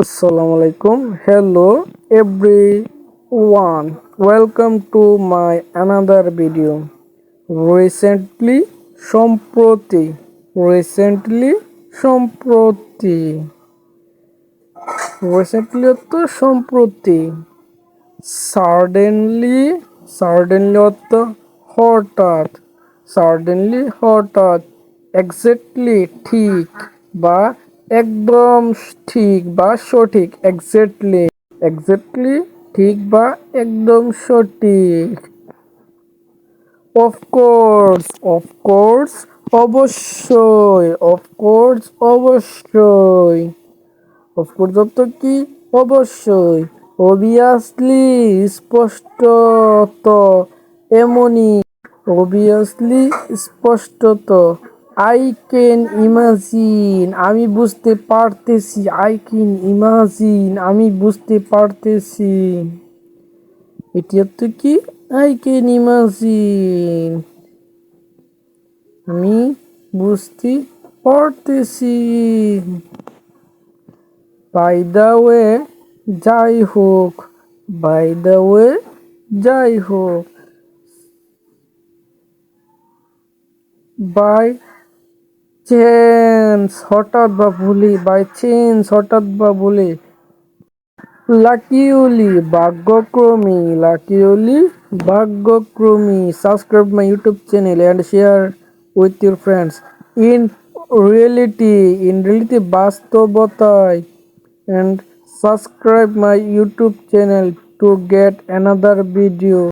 Assalamu alaikum. Hello, everyone. Welcome to my another video. Recently, সম্প্রতি recently সম্প্রতি recently অর্থ সম্প্রতি সাডেনলি সাডেনলি অর্থ হঠাৎ সাডেনলি হঠাৎ এক্স্যাক্টলি ঠিক বা একদম ঠিক বা সঠিক এক্স্যাক্টলি এক্স্যাক্টলি ঠিক বা একদম সঠিক। অফকোর্স অফকোর্স অবশ্যই অফকোর্স অবশ্যই। অফকোর্স অর্থ কি? অবশ্যই। অবভিয়াসলি স্পষ্টত, এমনই। অবভিয়াসলি স্পষ্টত। আই ক্যান ইমাজিন আমি বুঝতে পারতেছি আই ক্যান ইমাজিন আমি বুঝতে পারতেছি। এটি হচ্ছে কি? আই ক্যান ইমাজিন আমি বুঝতে পারতেছি। বাই দ্য ওয়ে যাই হোক বাই দ্য ওয়ে যাই হোক। বাই চেঞ্জ হঠাৎ বা ভুলে বাই চেঞ্জ হঠাৎ বা ভুলে। লাকিউলি ভাগ্যক্রমী luckily ভাগ্যক্রমী। Subscribe my YouTube channel and share with your friends in reality in reality বাস্তবতায়। And subscribe my YouTube channel to get another video